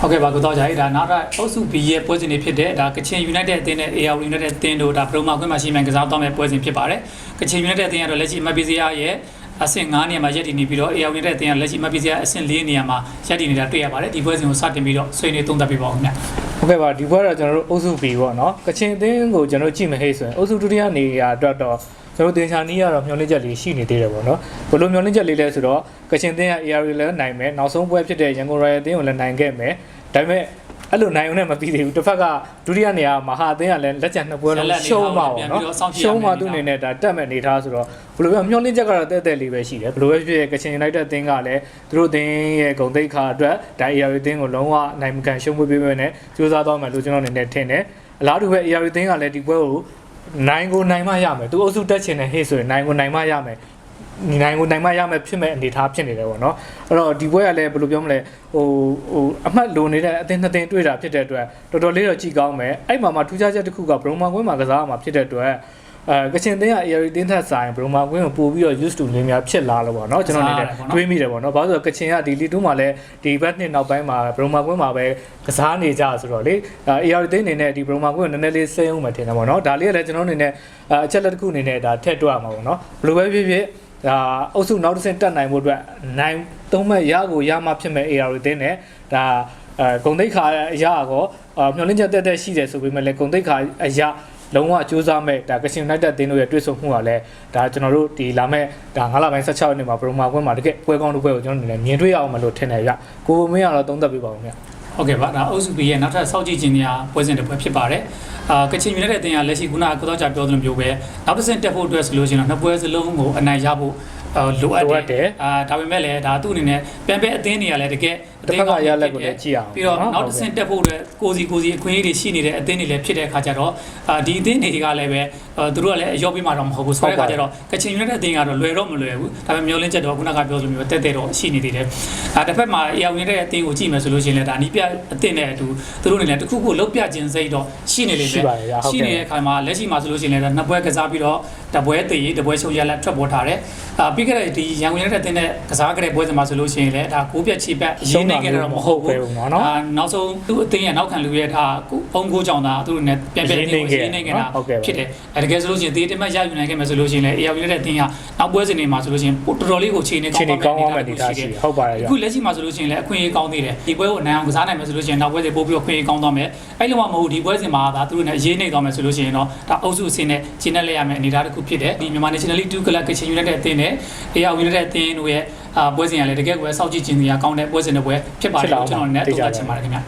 ဟုတ်ကဲ့ပါကိုတော့ကြာရေးဒါနောက်ထပ်အုပ်စု B ရဲ့ပွဲစဉ်တွေဖြစ်တဲ့ဒါကချင် United အသင်းနဲ့ AR United အသင်းတို့ဒါပရိုမာခွင့်မှာရှိမှန်ကစားတော့မဲ့ပွဲစဉ်ဖြစ်ပါတယ်ကချင် United အသင်းကတော့လက်ရှိမက်ပီစီယာရဲ့ အဆင့်9နေရာမှာရပ်တည်နေပြီးတော့ AR United အသင်းကလက်ရှိမက်ပီစီယာအဆင့်4နေရာမှာရပ်တည်နေတာတွေ့ရပါတယ်ဒီပွဲစဉ်ကိုစတင်ပြီးတော့ဆွေးနွေးသုံးသပ်ပေးပါဦးခင်ဗျဟုတ်ကဲ့ပါဒီဘက်တော့ကျွန်တော်တို့အုပ်စု B ပေါ့နော်ကချင်အသင်းကိုကျွန်တော်တို့ကြည့်မဟိတ်ဆိုရင်အုပ်စုဒုတိယနေရာအတွက်တော့ကျွန်တော်တို့တင်ချာနီးကတော့မျောလင့်ချက်လေးရှိနေသေးတယ်ပေါ့နော်ဘယ်လိုမျောလင့်ချက်လေးလဲဆိုတော့ကချင်အသင်းက AR လည်းနိုင်မယ်နောက်ဆုံးပွဲဖြစ်တဲ့ရန်ကုန် Royal အသင်းကိုလည်းနိုင်ခဲ့မယ်ဒါပေမဲ့ အဲ့လိုနိုင်အောင်နဲ့မပြီးသေးဘူးတစ်ဖက်ကဒုတိယနေရာမဟာအသင်းကလည်းလက်ကျန်နှစ်ပွဲလုံးရှုံးမှာပေါ့နော်ရှုံးမှာသူ့အနေနဲ့ဒါတက်မဲ့အနေထားဆိုတော့ဘယ်လိုပြောမျောလင့်ချက်ကတော့တဲ့တဲ့လေးပဲရှိတယ်ဘယ်လိုပဲဖြစ်ဖြစ်ကချင် United အသင်းကလည်းသူတို့အသင်းရဲ့ဂုဏ်သိက္ခာအတွက်ဒါ AR အသင်းကိုလုံးဝနိုင်မကန်ရှုံးပွေးပေးမယ်နဲ့ကြိုးစားသွားမယ်လို့ကျွန်တော်အနေနဲ့ထင်တယ်အလားတူပဲ AR အသင်းကလည်းဒီပွဲကိုနိုင်ကိုနိုင်မှရမယ်သူအုပ်စုတက်ချင်တဲ့ဟေ့ဆိုရင်နိုင်ကိုနိုင်မှရမယ် နိုင်ကိုနိုင်မှရမယ်ဖြစ်မဲ့အနေထားဖြစ်နေတယ်ပေါ့နော်အဲ့တော့ဒီပွဲကလည်းဘယ်လိုပြောမလဲဟိုဟိုအမှတ်လိုနေတဲ့အသင်းနှစ်သင်းတွေ့တာဖြစ်တဲ့အတွက်တော်တော်လေးတော့ကြည်ကောင်းမယ်အဲ့မှာမှထူးခြားချက်တစ်ခုကဘရုံမာကွင်းမှာကစားရမှာဖြစ်တဲ့အတွက်အဲကချင်တင်းက AR တင်းထက်ဆိုင်ဘရုံမာကွင်းကိုပို့ပြီးတော့ used to လေးများဖြစ်လာလို့ပေါ့နော်ကျွန်တော်အနေနဲ့တွေးမိတယ်ပေါ့နော်ဘာလို့လဲဆိုတော့ကချင်ကဒီလီတူးမှာလည်းဒီဘက်နှစ်နောက်ပိုင်းမှာဘရုံမာကွင်းမှာပဲကစားနေကြဆိုတော့လေ AR တင်းအနေနဲ့ဒီဘရုံမာကွင်းကိုနည်းနည်းလေးစိမ့်အောင်မှထင်တယ်ပေါ့နော်ဒါလေးကလည်းကျွန်တော်အနေနဲ့အချက်လက်တစ်ခုအနေနဲ့ဒါထည့်တွက်ရမှာပေါ့နော်ဘယ်လိုပဲဖြစ်ဖြစ် ဒါအုပ်စုနောက်တစ်ဆင့်တက်နိုင်ဖို့အတွက်နိုင်သုံးမဲ့ရကိုရမှဖြစ်မဲ့ AR တင်းနဲ့ဒါအဲဂုံတိတ်ခါအရာကောမျောလင့်ချက်တက်တက်ရှိတယ်ဆိုပေမဲ့လည်းဂုံတိတ်ခါအရာလုံးဝစူးစမ်းမဲ့ဒါကချင် United တင်းတို့ရဲ့တွေ့ဆုံမှုကလည်းဒါကျွန်တော်တို့ဒီလာမဲ့ဒါ9လပိုင်း16ရက်နေ့မှာဘရိုမာကွင်းမှာတကယ်ပွဲကောင်းတစ်ပွဲကိုကျွန်တော်အနေနဲ့မြင်တွေ့ရအောင်မလို့ထင်တယ်ဗျကိုဘုံမင်းကတော့သုံးသပ်ပေးပါဦးဗျ ဟုတ်ကဲ့ပါဒါအုပ်စု B ရဲ့နောက်ထပ်စောင့်ကြည့်ခြင်းများပွဲစဉ်တစ်ပွဲဖြစ်ပါတယ်အာကချင် United အသင်းကလက်ရှိခုနကကိုတော့ကြာပြောသလိုမျိုးပဲနောက်တစ်ဆင့်တက်ဖို့အတွက်ဆိုလို့ရှိရင်တော့နှစ်ပွဲစလုံးကိုအနိုင်ရဖို့ လိုအပ်တယ်အာဒါပေမဲ့လည်းဒါသူ့အနေနဲ့ပြန်ပဲအသင်းတွေကလည်းတကယ်အတစ်သင်းဖက်ကရလက်ကိုလည်းကြည့်အောင်ပြီးတော့နောက်တစ်ဆင့်တက်ဖို့အတွက်ကိုစီကိုစီအခွင့်အရေးတွေရှိနေတဲ့အသင်းတွေလည်းဖြစ်တဲ့အခါကျတော့အာဒီအသင်းတွေကလည်းပဲသူတို့ကလည်းအရောပေးမှာတော့မဟုတ်ဘူးဆိုတဲ့အခါကျတော့ကချင် United အသင်းကတော့လွယ်တော့မလွယ်ဘူးဒါပေမဲ့မျောလင့်ချက်တော့ခုနကပြောသလိုမျိုးတက်တက်တော့ရှိနေသေးတယ်အာတစ်ဖက်မှာ AR United အသင်းကိုကြည့်မယ်ဆိုလို့ရှိရင်လည်းဒါနီးပြအသင်းနဲ့အတူသူတို့အနေနဲ့တခုခုလောက်ပြခြင်းစိတ်တော့ရှိနေလေပဲရှိနေတဲ့အခါမှာလက်ရှိမှာဆိုလို့ရှိရင်လည်းနှစ်ပွဲကစားပြီးတော့တပွဲတည်တပွဲရှုံရလက်ထွက်ပေါ်ထားတယ်အာပြီးခဲ့တဲ့ဒီရန်ကုန် United အသင်းနဲ့ကစားခဲ့တဲ့ပွဲစဉ်မှာဆိုလို့ရှိရင်လည်းဒါကိုးပြက်ချီပက်ရင်းနေခဲ့တော့မဟုတ်ဘူးပေါ့နော်အာနောက်ဆုံးသူ့အသင်းရဲ့နောက်ခံလူရဲ့ဒါအုံကိုကြောင့်သာသူတို့နဲ့ပြန်ပြန်နေနေနေခဲ့တာဖြစ်တယ်အဲတကယ်ဆိုလို့ရှိရင်တေးတမတ်ရယူနိုင်ခဲ့မယ်ဆိုလို့ရှိရင်လည်း AR United အသင်းကနောက်ပွဲစဉ်တွေမှာဆိုလို့ရှိရင်တော်တော်လေးကိုခြေနေကောချင်းင်းနေကောင်းပါကောင်းမယ်မဲ့ဒီသားရှိဟုတ်ပါတယ်ဗျအခုလက်ရှိမှာဆိုလို့ရှိရင်လည်းအခွင့်အရေးကောင်းသေးတယ်ဒီပွဲကိုနိုင်အောင်ကစားနိုင်မယ်ဆိုလို့ရှိရင်နောက်ပွဲစဉ်ပို့ပြီးတော့ခွင့်အရေးကောင်းသွားမယ်အဲ့လိုမှမဟုတ်ဒီပွဲစဉ်မှာဒါသူတို့နဲ့အရေးနေသွားမယ်ဆိုလို့ရှိရင်တော့ဒါအုပ်စုအဆင့်နဲ့ရှင်းနေလဲရမယ်အနေအထားတစ်ခုဖြစ်တယ်ဒီမြန်မာ National League 2 Club Kitchen United အသင်းနဲ့ AR United အသင်းတို့ရဲ့အာပွဲစဉ်ကလည်းတကယ်ကိုစောင့်ကြည့်ခြင်းစရာကောင်းတဲ့ပွဲစဉ်တစ်ပွဲဖြစ်ပါတယ်လို့ကျွန်တော်လည်းတုံ့ပြန်ချင်ပါတယ်ခင်ဗျ